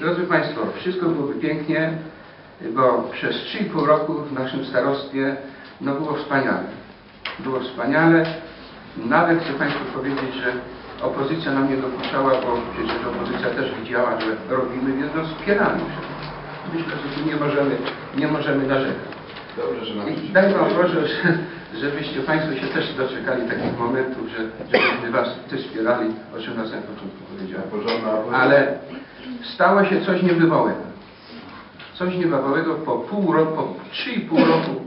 Drodzy Państwo, wszystko byłoby pięknie, bo przez 3,5 roku w naszym starostwie no było wspaniale. Było wspaniale. Nawet chcę Państwu powiedzieć, że opozycja nam nie dokuczała, bo przecież opozycja też widziała, że robimy, więc nas wspierali. Myślę, że tu nie możemy, nie możemy narzekać. Dobrze, że nam I daj Wam Boże, że, żebyście Państwo się też doczekali takich momentów, że, żebyśmy Was też wspierali, o czym na samym początku powiedziałem. porządna Ale stało się coś niebywałego. Coś niebywałego po pół roku, po 3,5 roku.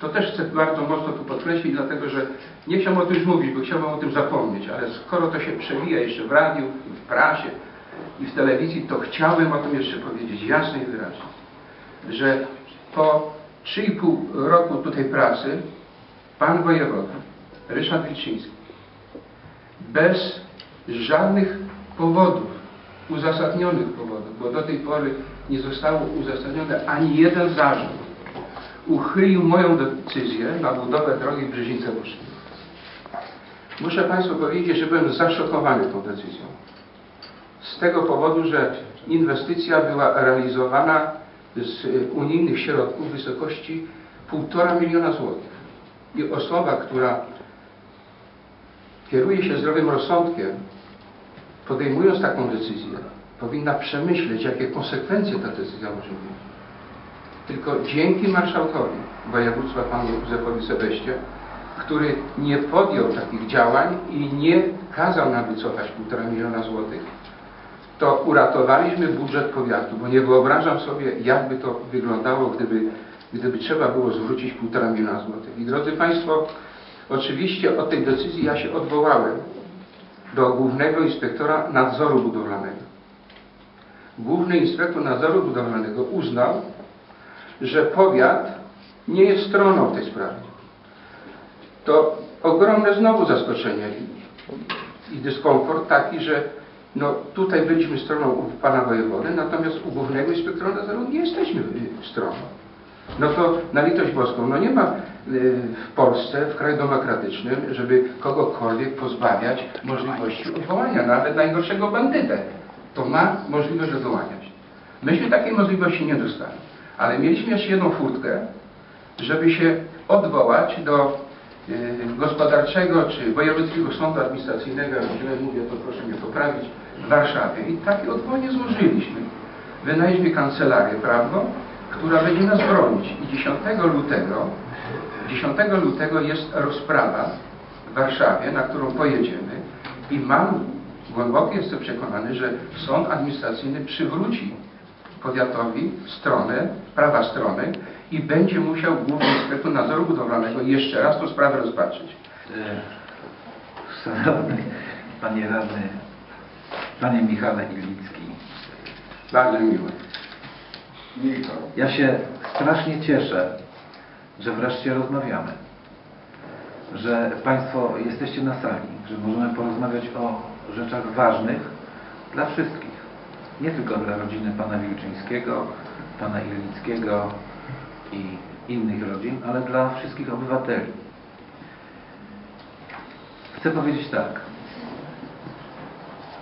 To też chcę bardzo mocno tu podkreślić, dlatego że nie chciałbym o tym już mówić, bo chciałbym o tym zapomnieć, ale skoro to się przewija jeszcze w radiu, w prasie i w telewizji, to chciałbym o tym jeszcze powiedzieć jasno i wyraźnie, że po 3,5 roku tutaj pracy pan wojewoda Ryszard Wilczyński bez żadnych powodów, uzasadnionych powodów, bo do tej pory nie zostało uzasadnione ani jeden zarzut, uchylił moją decyzję na budowę drogi Brzezińce Łucznej. Muszę Państwu powiedzieć, że byłem zaszokowany tą decyzją. Z tego powodu, że inwestycja była realizowana z unijnych środków w wysokości 1,5 miliona złotych. I osoba, która kieruje się zdrowym rozsądkiem, podejmując taką decyzję, powinna przemyśleć, jakie konsekwencje ta decyzja może mieć. Tylko dzięki marszałkowi województwa panu Józefowi Sebeście, który nie podjął takich działań i nie kazał nam wycofać 1,5 miliona złotych, to uratowaliśmy budżet powiatu, bo nie wyobrażam sobie, jakby to wyglądało, gdyby, gdyby trzeba było zwrócić 1,5 miliona złotych. I drodzy Państwo, oczywiście od tej decyzji ja się odwołałem do Głównego Inspektora Nadzoru Budowlanego. Główny Inspektor Nadzoru Budowlanego uznał, że powiat nie jest stroną w tej sprawie. To ogromne znowu zaskoczenie i, dyskomfort taki, że no tutaj byliśmy stroną u pana wojewody, natomiast u Głównego Inspektora Nadzoru nie jesteśmy stroną. No to na litość boską, no nie ma y, w Polsce, w kraju demokratycznym, żeby kogokolwiek pozbawiać możliwości odwołania, nawet najgorszego bandytę. To ma możliwość odwołania się. Myśmy takiej możliwości nie dostali, ale mieliśmy jeszcze jedną furtkę, żeby się odwołać do y, gospodarczego czy wojewódzkiego sądu administracyjnego, źle mówię, to proszę mnie poprawić, w Warszawie. I takie odwołanie złożyliśmy. Wynajęliśmy kancelarię prawną, która będzie nas bronić. I 10 lutego, 10 lutego jest rozprawa w Warszawie, na którą pojedziemy i mam, głębokie jestem przekonany, że sąd administracyjny przywróci powiatowi stronę, prawa strony i będzie musiał Główny Inspektor Nadzoru Budowlanego jeszcze raz tę sprawę rozpatrzyć. Szanowny Panie Radny, Panie Michale Ilicki, Bardzo miłe. Ja się strasznie cieszę, że wreszcie rozmawiamy, że Państwo jesteście na sali, że możemy porozmawiać o rzeczach ważnych dla wszystkich. Nie tylko dla rodziny Pana Wilczyńskiego, Pana Ilickiego i innych rodzin, ale dla wszystkich obywateli. Chcę powiedzieć tak.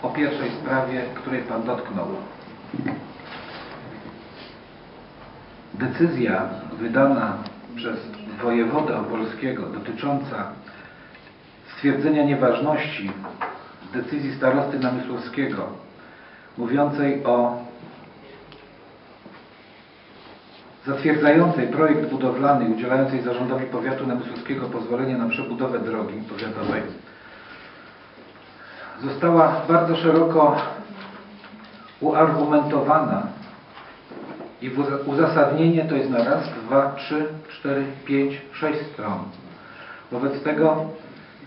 O pierwszej sprawie, której Pan dotknął. Decyzja wydana przez wojewodę opolskiego dotycząca stwierdzenia nieważności decyzji starosty namysłowskiego mówiącej o zatwierdzającej projekt budowlany i udzielającej zarządowi powiatu namysłowskiego pozwolenia na przebudowę drogi powiatowej została bardzo szeroko uargumentowana i uzasadnienie to jest na raz, dwa, trzy, cztery, pięć, sześć stron. Wobec tego,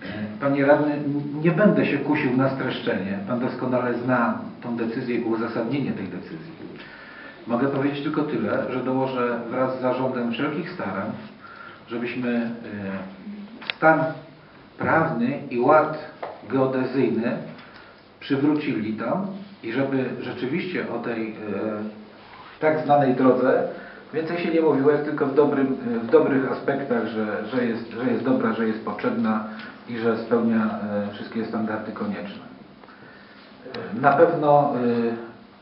e, Panie Radny, nie będę się kusił na streszczenie. Pan doskonale zna tą decyzję i uzasadnienie tej decyzji. Mogę powiedzieć tylko tyle, że dołożę wraz z zarządem wszelkich starań, żebyśmy e, stan prawny i ład geodezyjny przywrócili tam i żeby rzeczywiście o tej e, tak znanej drodze więcej się nie mówiło, jak tylko w, dobrym, w dobrych aspektach, że, że, jest, że jest dobra, że jest potrzebna i że spełnia e, wszystkie standardy konieczne. E, Na pewno e,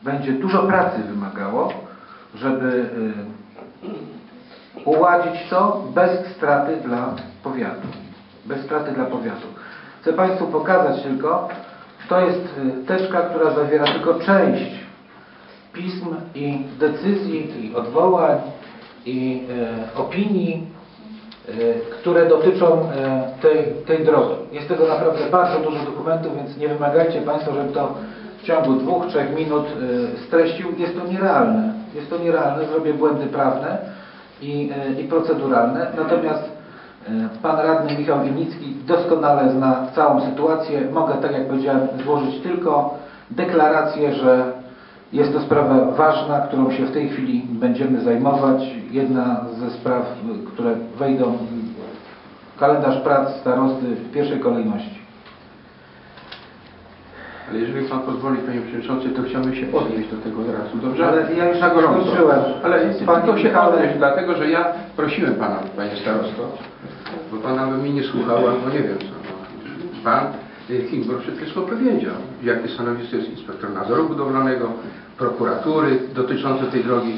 będzie dużo pracy wymagało, żeby uładzić to bez straty dla powiatu. Bez straty dla powiatu. Chcę Państwu pokazać tylko, to jest teczka, która zawiera tylko część pism i decyzji, i odwołań, i e, opinii, e, które dotyczą e, tej, tej drogi. Jest tego naprawdę bardzo dużo dokumentów, więc nie wymagajcie Państwo, żeby to w ciągu dwóch, trzech minut e, streścił. Jest to nierealne. Jest to nierealne, zrobię błędy prawne i, e, i proceduralne. Natomiast e, Pan Radny Michał Inicki doskonale zna całą sytuację. Mogę, tak jak powiedziałem, złożyć tylko deklarację, że jest to sprawa ważna, którą się w tej chwili będziemy zajmować. Jedna ze spraw, które wejdą w kalendarz prac starosty w pierwszej kolejności. Ale jeżeli Pan pozwoli, Panie Przewodniczący, to chciałbym się odnieść do tego od razu. Dobrze? Ale ja już na gorąco. skończyłem. Ale Panie tylko się Michale. odnieść, dlatego że ja prosiłem Pana, Panie Starosto, bo Pana by mnie nie słuchał, albo nie wiem co. Pan y, przed chwilą powiedział, jakie stanowisko jest inspektor nadzoru budowlanego, prokuratury dotyczące tej drogi.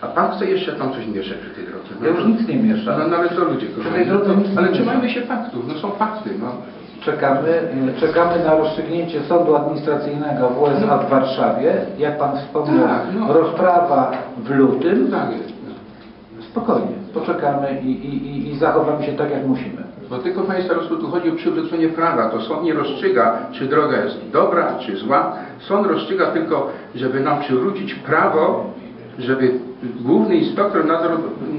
A Pan chce jeszcze tam coś mieszać przy tej drodze. Ja już nic nie mieszam. No, no ale co ludzie No, ale trzymajmy się faktów, no są fakty. No. Czekamy, y, czekamy na rozstrzygnięcie Sądu Administracyjnego WSA w Warszawie. Jak Pan wspomniał, Tak, no. rozprawa w lutym. Tak jest. No. Spokojnie, poczekamy i, i, i zachowamy się tak, jak musimy. Bo tylko Panie Starostu, tu chodzi o przywrócenie prawa. To sąd nie rozstrzyga, czy droga jest dobra, czy zła. Sąd rozstrzyga tylko, żeby nam przywrócić prawo, żeby Główny Inspektor Nadzoru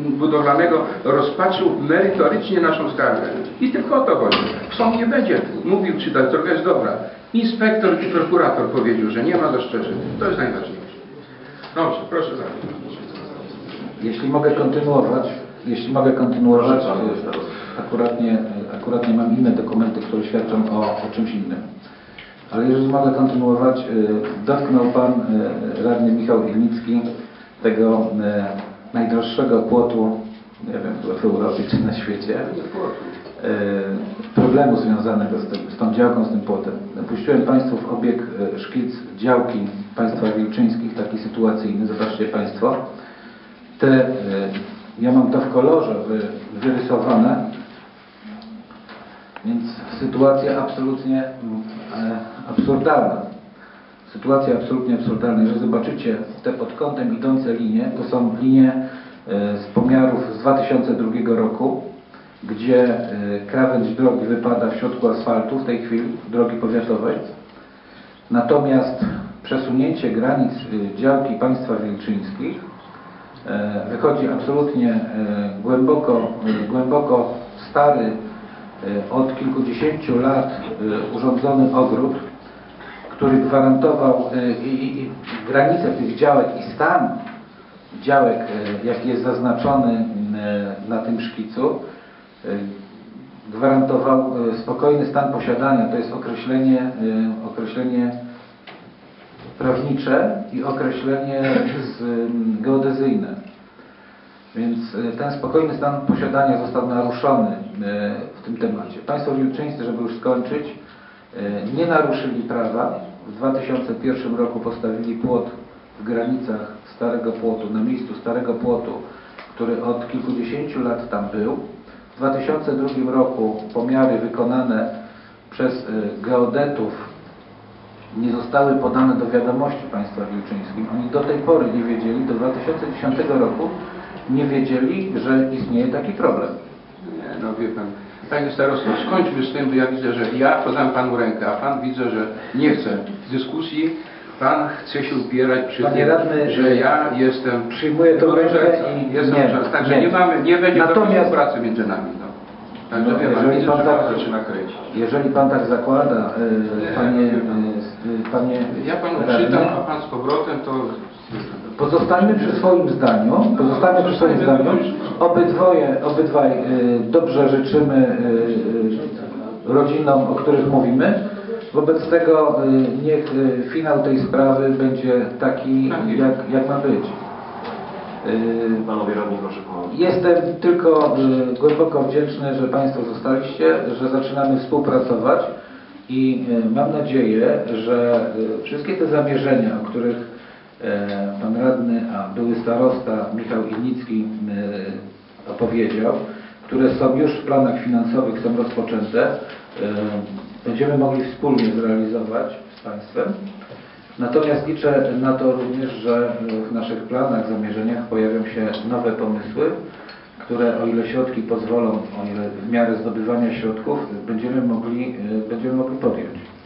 Budowlanego rozpatrzył merytorycznie naszą skargę. I tylko o to chodzi. Sąd nie będzie mówił, czy ta droga jest dobra. Inspektor i prokurator powiedział, że nie ma zastrzeżeń. To jest najważniejsze. Dobrze, proszę bardzo. Jeśli mogę kontynuować, jeśli mogę kontynuować, Y, starosto. akuratnie, akuratnie mam inne dokumenty, które świadczą o, o czymś innym. Ale jeżeli mogę kontynuować, y, dotknął Pan y, radny Michał Ilnicki tego y, najdroższego płotu, nie wiem, w Europie czy na świecie, problemu związanego z, tym, z tą działką, z tym płotem. Puściłem Państwu w obieg szkic działki państwa wilczyńskich, taki sytuacyjny, zobaczcie Państwo. Te, ja mam to w kolorze wy, wyrysowane, więc sytuacja absolutnie e, absurdalna. Sytuacja absolutnie absurdalna. Jeżeli zobaczycie te pod kątem idące linie, to są linie e, z pomiarów z 2002 roku, gdzie e, krawędź drogi wypada w środku asfaltu, w tej chwili drogi powiatowej. Natomiast przesunięcie granic działki państwa wilczyńskich wychodzi absolutnie głęboko, głęboko stary, od kilkudziesięciu lat e, urządzony ogród, który gwarantował e, i, i, granice tych działek i stan działek, e, jaki jest zaznaczony na tym szkicu, gwarantował spokojny stan posiadania. To jest określenie, określenie prawnicze i określenie geodezyjne. Więc e, ten spokojny stan posiadania został naruszony e, w tym temacie. Państwo wilczyńscy, żeby już skończyć, e, nie naruszyli prawa. W 2001 roku postawili płot w granicach starego płotu, na miejscu starego płotu, który od kilkudziesięciu lat tam był. W 2002 roku pomiary wykonane przez geodetów nie zostały podane do wiadomości państwa wilczyńskim. Oni do tej pory nie wiedzieli, do 2010 roku nie wiedzieli, że istnieje taki problem. Nie, no wie pan. Panie starosto, skończmy z tym, bo ja widzę, że ja podam panu rękę, a pan widzę, że nie chce dyskusji. Pan chce się upierać przy Panie tym, radny, że ja jestem przyjmuję Dobrze, rękę i jestem nie, czas. Także nie. nie, mamy, nie będzie Natomiast- Natomiast... pracy między nami. No. Także No, wie pan, jeżeli widzę, pan tak- zaczyna kręcić. Jeżeli Pan tak zakłada, y, Nie, Panie, nie wiem. y, panie Ja panu radny, czytam, a pan z powrotem to... Pozostańmy przy swoim zdaniu. Pozostańmy przy swoim zdaniu. Obydwoje, obydwaj y, dobrze życzymy y, y, rodzinom, o których mówimy. Wobec tego niech finał tej sprawy będzie taki, jak, jak ma być. Panowie radni. Jestem tylko głęboko wdzięczny, że Państwo zostaliście, że zaczynamy współpracować i mam nadzieję, że wszystkie te zamierzenia, o których pan radny, a były starosta Michał Inicki e, opowiedział, które są już w planach finansowych, są rozpoczęte, e, będziemy mogli wspólnie zrealizować z Państwem. Natomiast liczę na to również, że w naszych planach, zamierzeniach pojawią się nowe pomysły, które o ile środki pozwolą, o ile w miarę zdobywania środków będziemy mogli, e, będziemy mogli podjąć.